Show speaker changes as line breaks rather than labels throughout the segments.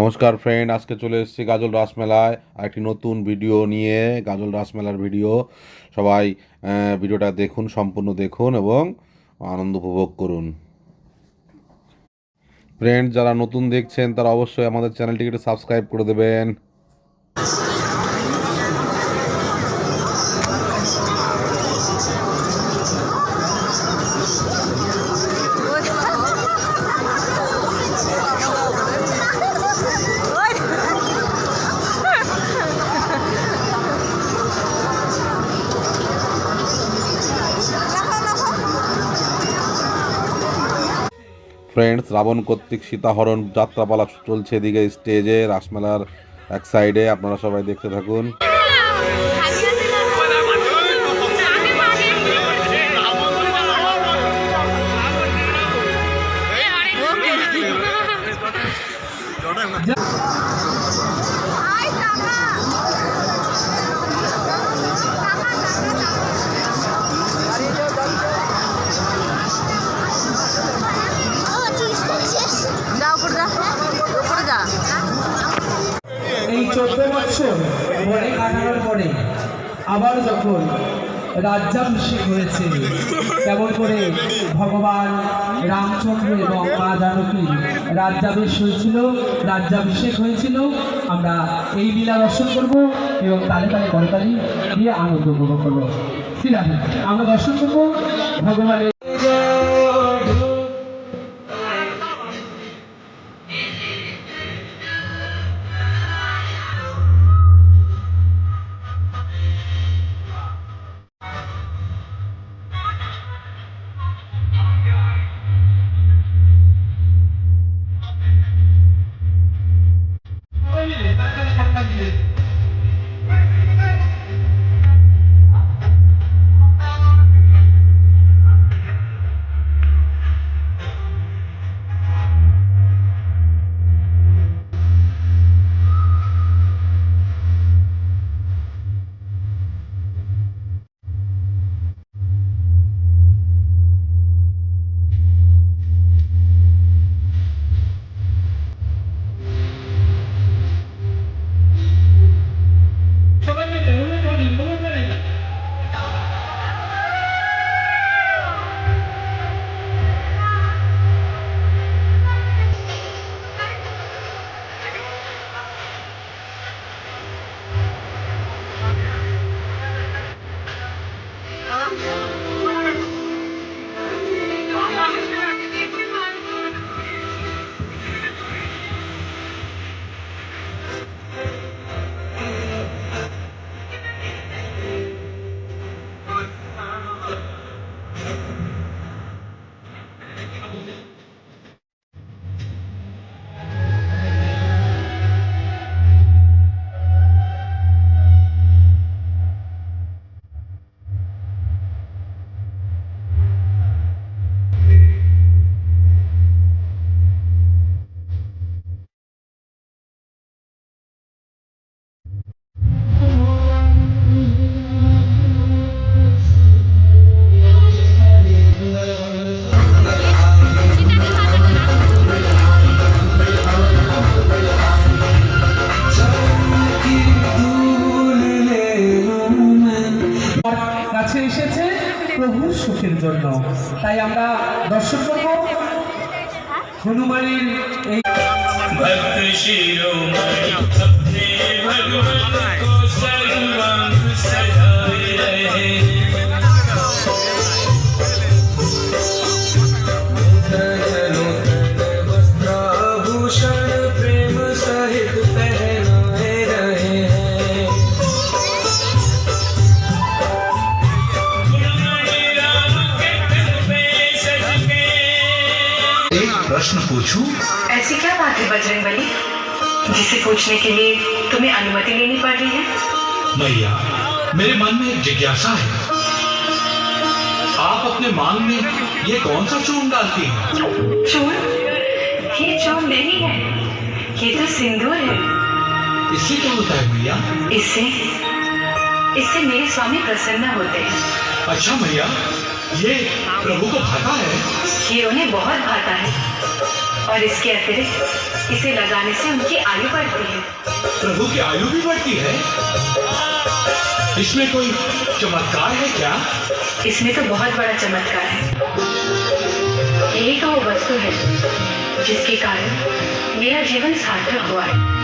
নমস্কার ফ্রেন্ড আজকে চলে এসেছি গাজল রাসমেলায়। একটি নতুন ভিডিও নিয়ে, গাজল রাসমেলার ভিডিও সবাই ভিডিওটা দেখুন, সম্পূর্ণ দেখুন এবং আনন্দ উপভোগ করুন। ফ্রেন্ড যারা নতুন দেখছেন, তারা অবশ্যই আমাদের চ্যানেলটিকে সাবস্ক্রাইব করে দেবেন। ফ্রেন্ডস, রাবণ কর্তৃক সীতাহরণ যাত্রাপালা চলছে এদিকে স্টেজে রাসমেলার এক সাইডে আপনারা সবাই দেখতে থাকুন।
আবার যখন রাজ্যাভিষেক হয়েছে, তেমন করে ভগবান রামচন্দ্র এবং মা জানকী রাজ্যাভিষ হয়েছিল, রাজ্যাভিষেক হয়েছিল। আমরা এই লীলা দর্শন করব এবং তালে তালে করতালি দিয়ে আনন্দ উপভোগ করব। ঠিক আছে আমরা দর্শন করব। ভগবানের সকলের সুখের জন্য। তাই আমরা দর্শক করব। হনুমানের এই
ভক্ত पूछूँ?
ऐसी क्या बात है बजरंग बली? जिसे पूछने के लिए तुम्हें अनुमति लेनी पड़ रही है?
मैया मेरे मन में एक जिज्ञासा है। आप अपने मांग में ये कौन सा चूर्ण डालती हैं?
चूर ये चूर नहीं है। ये तो सिंदूर है।
इससे क्या होता है मैया
इससे इससे मेरे स्वामी प्रसन्न होते हैं।
अच्छा मैया
ये प्रभु को भाता है।
ये उन्हें बहुत भाता है और इसके अतिरिक्त इसे लगाने से उनकी आयु बढ़ती है।
प्रभु की आयु भी बढ़ती है। इसमें कोई चमत्कार है क्या?
इसमें तो बहुत बड़ा चमत्कार है। यही तो वो वस्तु है जिसके कारण मेरा जीवन सार्थक हुआ है।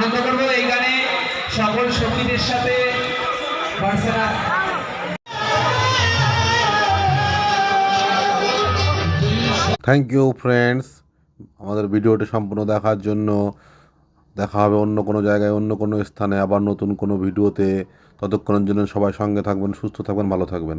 আনন্দ করব এই গানে সকল সাথে
থ্যাংক ইউ ফ্রেন্ডস আমাদের ভিডিওটি সম্পূর্ণ দেখার জন্য দেখা হবে অন্য কোনো জায়গায়, অন্য কোনো স্থানে, আবার নতুন কোনো ভিডিওতে। ততক্ষণের জন্য সবাই সঙ্গে থাকবেন, সুস্থ থাকবেন, ভালো থাকবেন।